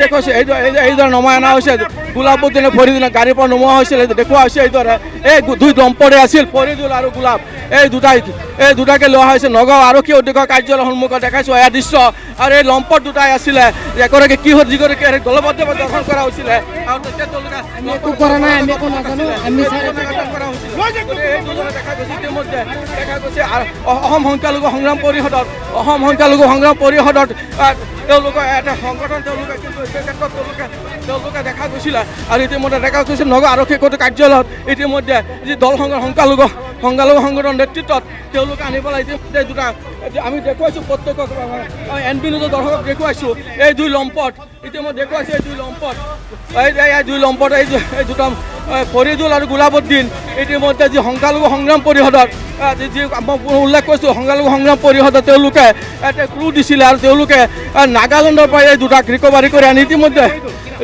দেখুৱাইছোঁ এইদৰে এই- এইদৰে নমাই অনা হৈছে গোলাপুদ্দিনে ফৰিদিনে গাড়ীৰ পৰা নমোৱা হৈছিল দেখুওৱা হৈছে এইদৰে এই দুই দম্পতি আছিল ফৰিদুল আৰু গোলাপ। এই দুটাই এই দুটাকে লোৱা হৈছে নগাঁও আৰক্ষী অধীক্ষক কাৰ্যালয়ৰ সন্মুখত দেখাইছোঁ এয়া দৃশ্য। আৰু এই লম্পট দুটাই আছিলে এগৰাকী কিহত যিগৰাকী দলবদ্ধভাৱে দৰ্শন কৰা হৈছিলে আৰু তেতিয়া তেওঁলোকে অসম সংখ্যালঘু সংগ্ৰাম পৰিষদত অসম সংখ্যালঘু সংগ্ৰাম পৰিষদত তেওঁলোকৰ এটা সংগঠন, তেওঁলোকে কিন্তু ক্ষেত্ৰত তেওঁলোকে তেওঁলোকে দেখা গৈছিলে। আৰু ইতিমধ্যে দেখা গৈছে নগাঁও আৰক্ষী কাৰ্যালয়ত ইতিমধ্যে যি দল সংঘ সংখ্যালঘু সংখ্যালঘু সংগঠনৰ নেতৃত্বত তেওঁলোকে আনি পেলাই ইতিমধ্যে দুটা আমি দেখুৱাইছোঁ প্ৰত্যেকক এন বি নিউজৰ দৰ্শকক দেখুৱাইছোঁ। এই দুই লম্পট, ইতিমধ্যে দেখুৱাইছোঁ এই দুই লম্পট। এই দুই লম্পট এই দুটা আহ, ফৰিদুল আৰু গোলাবুদ্দিন ইতিমধ্যে যি সংখ্যালঘু সংগ্ৰাম পৰিষদত যি মই উল্লেখ কৰিছোঁ সংখ্যালঘু সংগ্ৰাম পৰিষদত তেওঁলোকে এটা ক্লু দিছিলে আৰু তেওঁলোকে নাগালেণ্ডৰ পৰা এই দুটাক ৰিকভাৰী কৰি আনি ইতিমধ্যে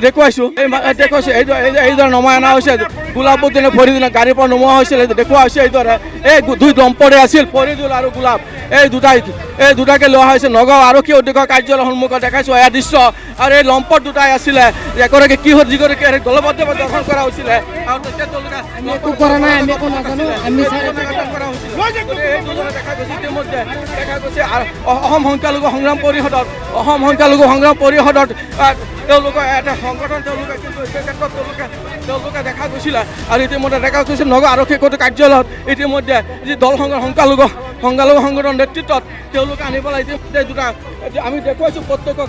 দেখুৱাইছোঁ এই দেখুৱাইছোঁ নমাই অনা হৈছে ফৰিদিনে গাড়ীৰ পৰা নমোৱা হৈছিল এই দেখুওৱা হৈছে এইদৰে এই দুই দম্পতি আছিল ফৰিদুল আৰু গোলাপ। এই দুটাই এই দুটাকে লোৱা হৈছে নগাঁও আৰক্ষী অধীক্ষক কাৰ্যালয়ৰ সন্মুখত। দেখাইছোঁ এয়া দৃশ্য। আৰু এই লম্পট দুটাই আছিলে। এগৰাকী কিহত যিগৰাকী দলবদ্ধভাৱে দৰ্শন কৰা হৈছিলে আৰু অ- অসম সংখ্যালঘু সংগ্ৰাম পৰিষদত অসম সংখ্যালঘু সংগ্ৰাম পৰিষদত তেওঁলোকৰ এটা সংগঠন, তেওঁলোকে কিন্তু সেই ক্ষেত্ৰত তেওঁলোকে তেওঁলোকে দেখা গৈছিলে। আৰু ইতিমধ্যে দেখা গৈছিল নগৰ আৰক্ষী কৰ্তৃক কাৰ্যালয়ত। ইতিমধ্যে যি দল সংখ্যালঘু সংখ্যালঘু সংগঠনৰ নেতৃত্বত তেওঁলোকে আনি পেলাই ইতিমধ্যে দুটা আমি দেখুৱাইছোঁ প্ৰত্যেকক।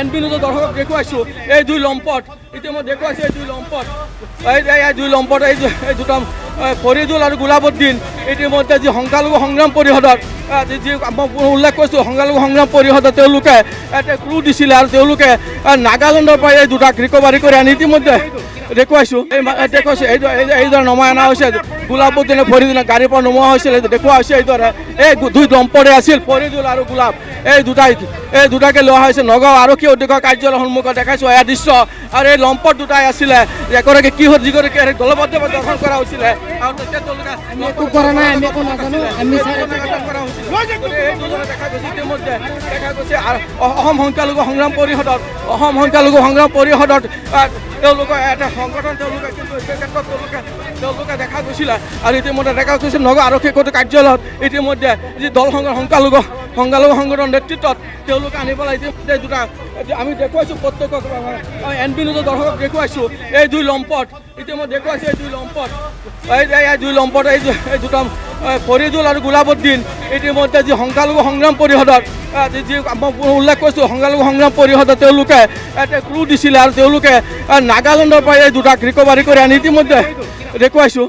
এন বি নিউজৰ দৰ্শকক দেখুৱাইছোঁ। এই দুই লম্পট ইতিমধ্যে দেখুৱাইছোঁ এই দুই লম্পট এই দুই এই দুটা আৰু গোলাবুদ্দিন ইতিমধ্যে যি সংখ্যালঘু সংগ্ৰাম পৰিষদত যি উল্লেখ কৰিছোঁ সংখ্যালঘু সংগ্ৰাম পৰিষদত তেওঁলোকে এটা ক্লু দিছিলে আৰু তেওঁলোকে নাগালেণ্ডৰ পৰা এই দুটাক ৰিকভাৰী কৰি আনি ইতিমধ্যে দেখুৱাইছোঁ। এই দেখুৱাইছোঁ। এইদৰে এই- এইদৰে নমাই অনা হৈছে। গোলাপুদ্দিনে ফৰিদিনে গাড়ীৰ পৰা নমোৱা হৈছিল হৈছে এইদৰে এই দুই দম্পতি আছিল ফৰিদুল আৰু গোলাপ। এই দুটাই এই দুটাকে লোৱা হৈছে। নগাঁও আৰক্ষী অধীক্ষক কাৰ্যালয়ৰ সন্মুখত দেখাইছোঁ এয়া দৃশ্য। আৰু এই লম্পট দুটাই আছিলে। এগৰাকী কিহত যিগৰাকী দলবদ্ধভাৱে দৰ্শন কৰা হৈছিলে। আৰু তেতিয়া তেওঁলোকে অসম সংখ্যালঘু সংগ্ৰাম পৰিষদত অসম সংখ্যালঘু সংগ্ৰাম পৰিষদত তেওঁলোকৰ এটা সংগঠন, তেওঁলোকে এই ক্ষেত্ৰত তেওঁলোকে তেওঁলোকে দেখা গৈছিলে আৰু ইতিমধ্যে দেখা গৈছিল নগাঁও আৰক্ষী কাৰ্যালয়ত ইতিমধ্যে যি দল সংঘ সংখ্যালঘু সংখ্যালঘু সংগঠনৰ নেতৃত্বত তেওঁলোকে আনি পেলাই ইতিমধ্যে দুটা আমি দেখুৱাইছোঁ প্ৰত্যেকক এন বি নিউজৰ দৰ্শকক দেখুৱাইছোঁ। এই দুই লম্পট ইতিমধ্যে দেখুৱাইছোঁ এই দুই লম্পট। এই এই- দুই লম্পট, এই এই দুটা ফৰিদুল আৰু গোলাপুদ্দিন ইতিমধ্যে যি সংখ্যালঘু সংগ্ৰাম পৰিষদত যি মই উল্লেখ কৰিছোঁ, সংখ্যালঘু সংগ্ৰাম পৰিষদত তেওঁলোকে এটা ক্লু দিছিলে আৰু তেওঁলোকে নাগালেণ্ডৰ পৰা দুটাক ৰিকভাৰী কৰি আনি ইতিমধ্যে দেখুৱাইছোঁ।